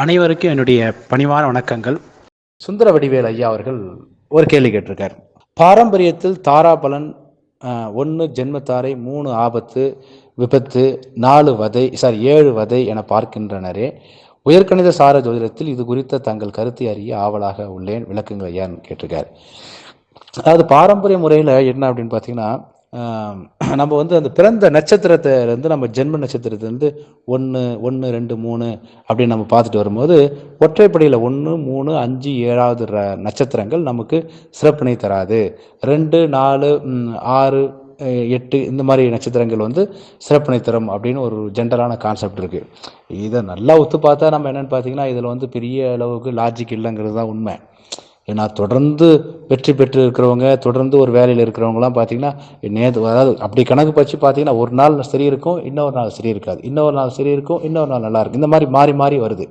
அனைவருக்கும் என்னுடைய பணிவான வணக்கங்கள். சுந்தர வடிவேல் ஐயா அவர்கள் ஒரு கேள்வி கேட்டிருக்கார். பாரம்பரியத்தில் தாராபலன் ஒன்று ஜென்மத்தாரை மூணு ஆபத்து விபத்து நாலு வதை சாரி ஏழு வதை என பார்க்கின்றனரே. உயர்கணித சார ஜோதிடத்தில் இது குறித்த தங்கள் கருத்தை அறிய ஆவலாக உள்ளேன் விளக்குங்கள் ஐயான்னு கேட்டிருக்கார். அதாவது பாரம்பரிய முறையில் என்ன அப்படின்னு பார்த்தீங்கன்னா நம்ம வந்து அந்த பிறந்த நட்சத்திரத்திலேருந்து நம்ம ஜென்ம நட்சத்திரத்திலேருந்து ஒன்று ஒன்று ரெண்டு மூணு அப்படின்னு நம்ம பார்த்துட்டு வரும்போது ஒற்றைப்படியில் ஒன்று மூணு அஞ்சு ஏழாவது ர- நட்சத்திரங்கள் நமக்கு சிறப்பினை தராது. ரெண்டு நாலு ஆறு எட்டு இந்த மாதிரி நட்சத்திரங்கள் வந்து சிறப்பினை தரும் அப்படின்னு ஒரு ஜென்ரலான கான்செப்ட் இருக்குது இதை நல்லா ஒத்து பார்த்தா நம்ம என்னென்னு பார்த்தீங்கன்னா இதில் வந்து பெரிய அளவுக்கு லாஜிக் இல்லைங்கிறது தான் உண்மை. ஏன்னா தொடர்ந்து வெற்றி பெற்று இருக்கிறவங்க தொடர்ந்து ஒரு வேலையில் இருக்கிறவங்கலாம் பார்த்தீங்கன்னா நேற்று அதாவது அப்படி கணக்கு வச்சு பார்த்தீங்கன்னா ஒரு நாள் சரி இருக்கும் இன்னொரு நாள் சரி இருக்காது. இன்னொரு நாள் சரி இருக்கும் இன்னொரு நாள் நல்லா இருக்கும். இந்த மாதிரி மாறி மாறி வருது.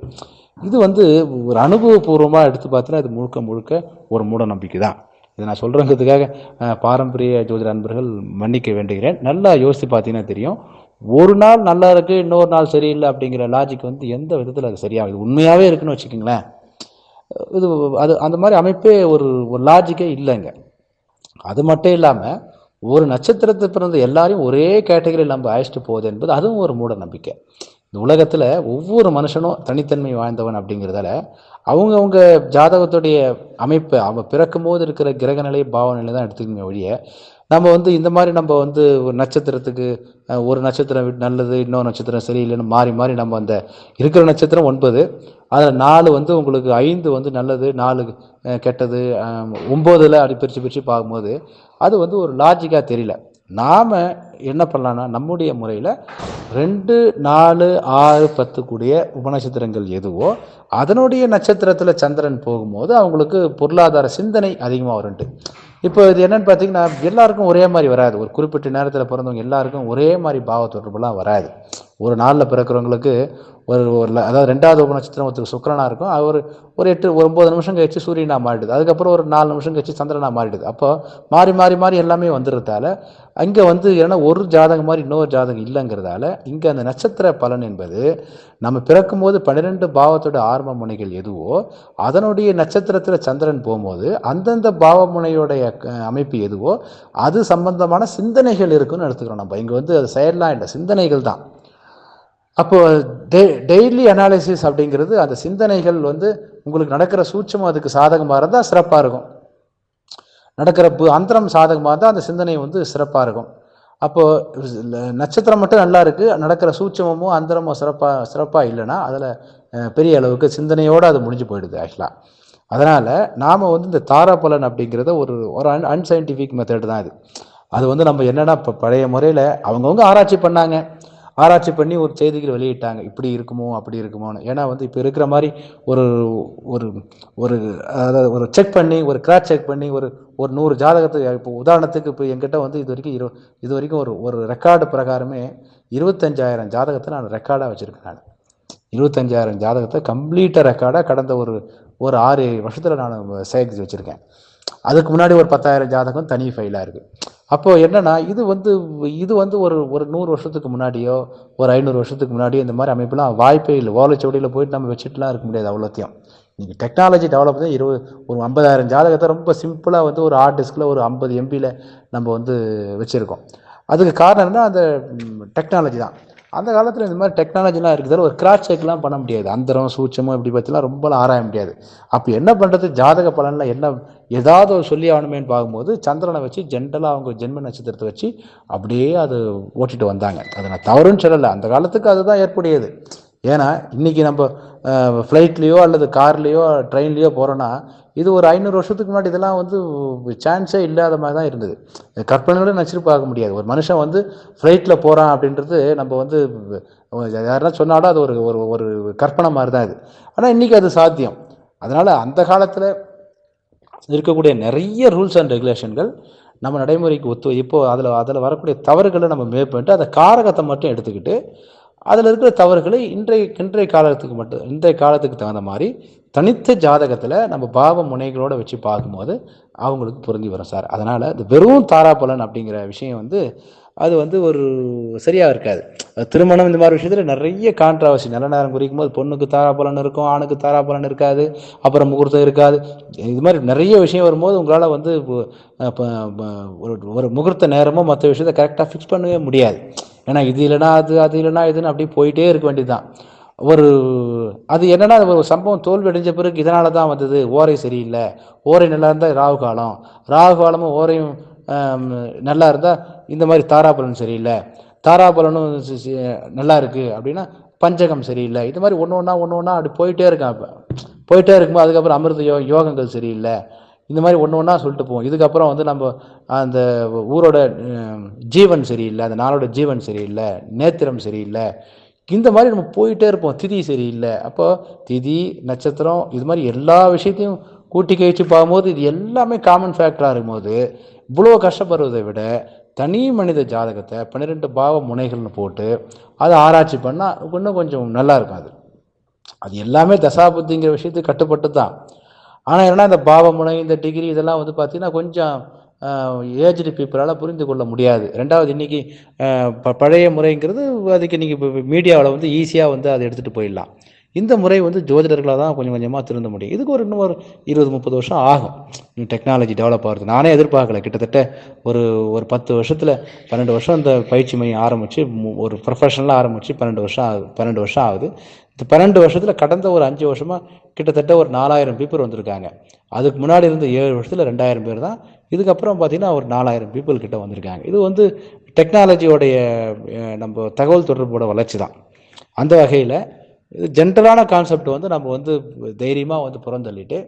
இது வந்து ஒரு அனுபவபூர்வமாக எடுத்து பார்த்தீங்கன்னா இது முழுக்க முழுக்க ஒரு மூட நம்பிக்கை தான். இதை நான் சொல்கிறங்கிறதுக்காக பாரம்பரிய ஜோதிட அன்பர்கள் மன்னிக்க வேண்டுகிறேன். நல்லா யோசித்து பார்த்தீங்கன்னா தெரியும் ஒரு நாள் நல்லா இருக்குது இன்னொரு நாள் சரியில்லை அப்படிங்கிற லாஜிக் வந்து எந்த விதத்தில் அது சரியாகுது உண்மையாகவே இருக்குன்னு வச்சுக்கோங்களேன். இது அது அந்த மாதிரி அமைப்பே ஒரு ஒரு லாஜிக்கே இல்லைங்க. அது மட்டும் இல்லாமல் ஒரு நட்சத்திரத்தை பிறந்த எல்லாரையும் ஒரே கேட்டகரியில் நம்ம அழைச்சிட்டு போகுது என்பது அதுவும் ஒரு மூட நம்பிக்கை. இந்த உலகத்தில் ஒவ்வொரு மனுஷனும் தனித்தன்மை வாய்ந்தவன் அப்படிங்கிறதால அவங்கவுங்க ஜாதகத்துடைய அமைப்பு அவன் பிறக்கும் போது இருக்கிற கிரகநிலை பாவநிலை தான் எடுத்துக்கணுமே ஒழிய நம்ம வந்து இந்த மாதிரி நம்ம வந்து ஒரு நட்சத்திரத்துக்கு ஒரு நட்சத்திரம் விட்டு நல்லது இன்னொரு நட்சத்திரம் சரியில்லைன்னு மாறி மாறி நம்ம அந்த இருக்கிற நட்சத்திரம் ஒன்பது அதில் நாலு வந்து உங்களுக்கு ஐந்து வந்து நல்லது நாலு கெட்டது ஒம்போதில் அப்படி பிரித்து பிரித்து பார்க்கும்போது அது வந்து ஒரு லாஜிக்காக தெரியல. நாம் என்ன பண்ணலான்னா நம்முடைய முறையில் ரெண்டு நாலு ஆறு பத்து கூடிய உபநட்சத்திரங்கள் எதுவோ அதனுடைய நட்சத்திரத்தில் சந்திரன் போகும்போது அவங்களுக்கு பொருளாதார சிந்தனை அதிகமாக வரும்ட்டு இப்போ இது என்னன்னு பார்த்தீங்கன்னா எல்லாருக்கும் ஒரே மாதிரி வராது. ஒரு குறிப்பிட்ட நேரத்தில் பிறந்தவங்க எல்லாருக்கும் ஒரே மாதிரி பாவ தொடர்புலாம் வராது. ஒரு நாளில் பிறக்கிறவங்களுக்கு ஒரு ஒரு அதாவது ரெண்டாவது உபநட்சத்திரம் ஒருத்தருக்கு சுக்கரனாக இருக்கும். அது ஒரு ஒரு எட்டு ஒரு ஒம்பது நிமிஷம் கழிச்சு சூரியனா மாறிடுது. அதுக்கப்புறம் ஒரு நாலு நிமிஷம் கழிச்சு சந்திரனா மாறிடுது. அப்போ மாறி மாறி மாறி எல்லாமே வந்துடுறதால அங்கே வந்து ஏன்னா ஒரு ஜாதகம் மாதிரி இன்னொரு ஜாதகம் இல்லைங்கிறதால இங்கே அந்த நட்சத்திர பலன் என்பது நம்ம பிறக்கும்போது பன்னிரெண்டு பாவத்தோட ஆரம்ப முனைகள் எதுவோ அதனுடைய நட்சத்திரத்தில் சந்திரன் போகும்போது அந்தந்த பாவ முனையோடைய க- அமைப்பு எதுவோ அது சம்பந்தமான சிந்தனைகள் இருக்குன்னு எடுத்துக்கிறோம் நம்ம. இங்கே வந்து அது செயலாம் இல்லை. சிந்தனைகள் தான். அப்போ டெ டெய்லி அனாலிசிஸ் அப்படிங்கிறது அந்த சிந்தனைகள் வந்து உங்களுக்கு நடக்கிற சூட்சம் அதுக்கு சாதகமாக இருந்தால் சிறப்பாக இருக்கும். நடக்கிற பு- அந்தரம் சாதகமாக இருந்தால் அந்த சிந்தனை வந்து சிறப்பாக இருக்கும். அப்போது நட்சத்திரம் மட்டும் நல்லா இருக்குது நடக்கிற சூட்சமோ அந்தரமோ சிறப்பாக சிறப்பாக இல்லைன்னா அதில் பெரிய அளவுக்கு சிந்தனையோடு அது முடிஞ்சு போயிடுது ஆக்சுவலாக அதனால் நாம் வந்து இந்த தாராபலன் அப்படிங்கிறத ஒரு ஒரு அன் அன்சைன்டிஃபிக் மெத்தட் தான் இது. அது வந்து நம்ம என்னென்னா இப்போ பழைய முறையில் அவங்கவுங்க ஆராய்ச்சி பண்ணாங்க. ஆராய்ச்சி பண்ணி ஒரு செய்திகள் வெளியிட்டாங்க. இப்படி இருக்குமோ அப்படி இருக்குமோன்னு. ஏன்னா வந்து இப்போ இருக்கிற மாதிரி ஒரு ஒரு ஒரு அதாவது ஒரு செக் பண்ணி ஒரு கிராஸ் செக் பண்ணி ஒரு ஒரு நூறு ஜாதகத்துக்கு இப்போ உதாரணத்துக்கு இப்போ என்கிட்ட வந்து இது வரைக்கும் இரு இது வரைக்கும் ஒரு ஒரு ரெக்கார்டு பிரகாரமே இருபத்தஞ்சாயிரம் ஜாதகத்தை நான் ரெக்கார்டாக வச்சுருக்கேன் நான். இருபத்தஞ்சாயிரம் ஜாதகத்தை கம்ப்ளீட்டாக ரெக்கார்டாக கடந்த ஒரு ஒரு ஆறு வருஷத்தில் நான் சேகரித்து வச்சுருக்கேன். அதுக்கு முன்னாடி ஒரு பத்தாயிரம் ஜாதகம் தனி ஃபைலாக இருக்குது அப்போது என்னென்னா இது வந்து இது வந்து ஒரு ஒரு நூறு வருஷத்துக்கு முன்னாடியோ ஒரு ஐநூறு வருஷத்துக்கு முன்னாடியோ இந்த மாதிரி அமைப்புலாம் வாய்ப்பே இல்லை. ஓலைச்சுவடியில் போயிட்டு நம்ம வச்சுட்டுலாம் இருக்க முடியாது அவ்வளோத்தையும். நீங்கள் டெக்னாலஜி டெவலப் தான் இருபது ஒரு ஐம்பதாயிரம் ஜாதகத்தை ரொம்ப சிம்பிளாக வந்து ஒரு ஹார்ட் டிஸ்கில் ஒரு ஐம்பது எம்பியில் நம்ம வந்து வச்சுருக்கோம். அதுக்கு காரணம் என்ன அந்த டெக்னாலஜி தான். அந்த காலத்தில் இந்த மாதிரி டெக்னாலஜிலாம் இருக்கிறதால ஒரு கிராஸ் செக்லாம் பண்ண முடியாது. அந்தரம் சூட்சமும் இப்படி பற்றிலாம் ரொம்பலாம் ஆராய முடியாது. அப்போ என்ன பண்ணுறது ஜாதக பலனில் என்ன ஏதாவது ஒரு சொல்லி ஆகணுமேனு பார்க்கும்போது சந்திரனை வச்சு ஜென்ரலாக அவங்க ஜென்ம நட்சத்திரத்தை வச்சு அப்படியே அது ஓட்டிட்டு வந்தாங்க. அதை நான் தவறுன்னு சொல்லலை. அந்த காலத்துக்கு அதுதான் ஏற்புடையது. ஏன்னா இன்றைக்கி நம்ம ஃப்ளைட்லேயோ அல்லது கார்லேயோ ட்ரெயின்லேயோ போகிறோன்னா இது ஒரு ஐநூறு வருஷத்துக்கு முன்னாடி இதெல்லாம் வந்து சான்ஸே இல்லாத மாதிரி தான் இருந்தது. கற்பனையோட நினச்சிட்டு பார்க்க முடியாது. ஒரு மனுஷன் வந்து ஃப்ளைட்டில் போகிறான் அப்படின்றது நம்ம வந்து யாருன்னா சொன்னாலும் அது ஒரு ஒரு ஒரு கற்பனை மாதிரி தான் இது. ஆனால் இன்றைக்கி அது சாத்தியம். அதனால் அந்த காலத்தில் இருக்கக்கூடிய நிறைய ரூல்ஸ் அண்ட் ரெகுலேஷன்கள் நம்ம நடைமுறைக்கு ஒத்து இப்போது அதில் அதில் வரக்கூடிய தவறுகளை நம்ம மேற்பட்டு அந்த காரகத்தை மட்டும் எடுத்துக்கிட்டு அதில் இருக்கிற தவறுகளை இன்றைய இன்றைய காலத்துக்கு மட்டும் இன்றைய காலத்துக்கு தகுந்த மாதிரி தனித்த ஜாதகத்தில் நம்ம பாவ முனைகளோடு வச்சு பார்க்கும்போது அவங்களுக்கு புரிஞ்சு வரும் சார். அதனால் இந்த வெறும் தாராபலன் அப்படிங்கிற விஷயம் வந்து அது வந்து ஒரு சரியாக இருக்காது. திருமணம் இந்த மாதிரி விஷயத்தில் நிறைய கான்ட்ராவர்சி நல்ல நேரம் குறிக்கும் போது பொண்ணுக்கு தாராபலன் இருக்கும் ஆணுக்கு தாராபலன் இருக்காது அப்புறம் முகூர்த்தம் இருக்காது. இது மாதிரி நிறைய விஷயம் வரும்போது உங்களால் வந்து இப்போ- ஒரு ஒரு முகூர்த்த நேரமோ மற்ற விஷயத்தை கரெக்டாக ஃபிக்ஸ் பண்ணவே முடியாது. ஏன்னா இது இல்லைனா அது அது இல்லைனா இதுன்னு அப்படியே போயிட்டே இருக்க வேண்டியதுதான். ஒரு அது என்னன்னா ஒரு சம்பவம் தோல்வி அடைஞ்ச பிறகு இதனால தான் வந்தது. ஓரை சரியில்லை. ஓரை நல்லா இருந்தால் ராகு காலம். ராகு காலமும் ஓரையும் நல்லா இருந்தால் இந்த மாதிரி தாராபலன் சரியில்லை. தாராபலனும் நல்லா இருக்குது அப்படின்னா பஞ்சகம் சரியில்லை. இது மாதிரி ஒன்று ஒன்றா ஒன்று ஒன்றா அப்படி போயிட்டே இருக்கான். இப்போ போயிட்டே இருக்கும்போது அதுக்கப்புறம் அமிர்த யோ யோகங்கள் சரியில்லை. இந்த மாதிரி ஒன்று ஒன்றா சொல்லிட்டு போவோம். இதுக்கப்புறம் வந்து நம்ம அந்த ஊரோட ஜீவன் சரியில்லை அந்த நாளோட ஜீவன் சரியில்லை நேத்திரம் சரியில்லை இந்த மாதிரி நம்ம போயிட்டே இருப்போம். திதி சரியில்லை. அப்போ திதி நட்சத்திரம் இது மாதிரி எல்லா விஷயத்தையும் கூட்டி கழிச்சு பார்க்கும்போது இது எல்லாமே காமன் ஃபேக்டராக இருக்கும்போது இவ்வளோ கஷ்டப்படுறதை விட தனி மனித ஜாதகத்தை பன்னிரெண்டு பாவ முனைகள்னு போட்டு அதை ஆராய்ச்சி பண்ணால் இன்னும் கொஞ்சம் நல்லா இருக்கும் அது. அது எல்லாமே தசாபுத்திங்கிற விஷயத்துக்கு கட்டுப்பட்டு தான் ஆனால் என்னென்னா இந்த பாவமுனை இந்த டிகிரி இதெல்லாம் வந்து பார்த்திங்கன்னா கொஞ்சம் ஏஜ்டு பீப்புளால் புரிந்து கொள்ள முடியாது. ரெண்டாவது இன்னைக்கு ப- பழைய முறைங்கிறது அதுக்கு நீங்கள் இப்போ மீடியாவில் வந்து ஈஸியாக வந்து அதை எடுத்துகிட்டு போயிடலாம். இந்த முறை வந்து ஜோதிடர்களாக தான் கொஞ்சம் கொஞ்சமாக திருந்த முடியும். இதுக்கு ஒரு இன்னும் ஒரு இருபது முப்பது வருஷம் ஆகும். டெக்னாலஜி டெவலப் ஆகிறது நானே எதிர்பார்க்கல. கிட்டத்தட்ட ஒரு ஒரு பத்து வருஷத்தில் பன்னெண்டு வருஷம் இந்த பயிற்சி மையம் ஆரம்பித்து ஒரு ப்ரொஃபஷனலாக ஆரம்பித்து பன்னெண்டு வருஷம் ஆகுது பன்னெண்டு வருஷம் ஆகுது. இந்த பன்னெண்டு வருஷத்தில் கடந்த ஒரு அஞ்சு வருஷமாக கிட்டத்தட்ட ஒரு நாலாயிரம் பீப்புள் வந்திருக்காங்க. அதுக்கு முன்னாடி இருந்த ஏழு வருஷத்தில் ரெண்டாயிரம் பேர் தான். இதுக்கப்புறம் பார்த்தீங்கன்னா ஒரு நாலாயிரம் பீப்புள் கிட்ட வந்திருக்காங்க. இது வந்து டெக்னாலஜியோடைய நம்ம தகவல் தொடர்போட வளர்ச்சி தான். அந்த வகையில் இது ஜென்ரலான கான்செப்ட் வந்து நம்ம வந்து தைரியமாக வந்து புறந்தள்ளிட்டு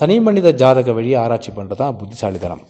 தனி மனித ஜாதக வழியை ஆராய்ச்சி பண்ணுறது தான் புத்திசாலித்தனம்.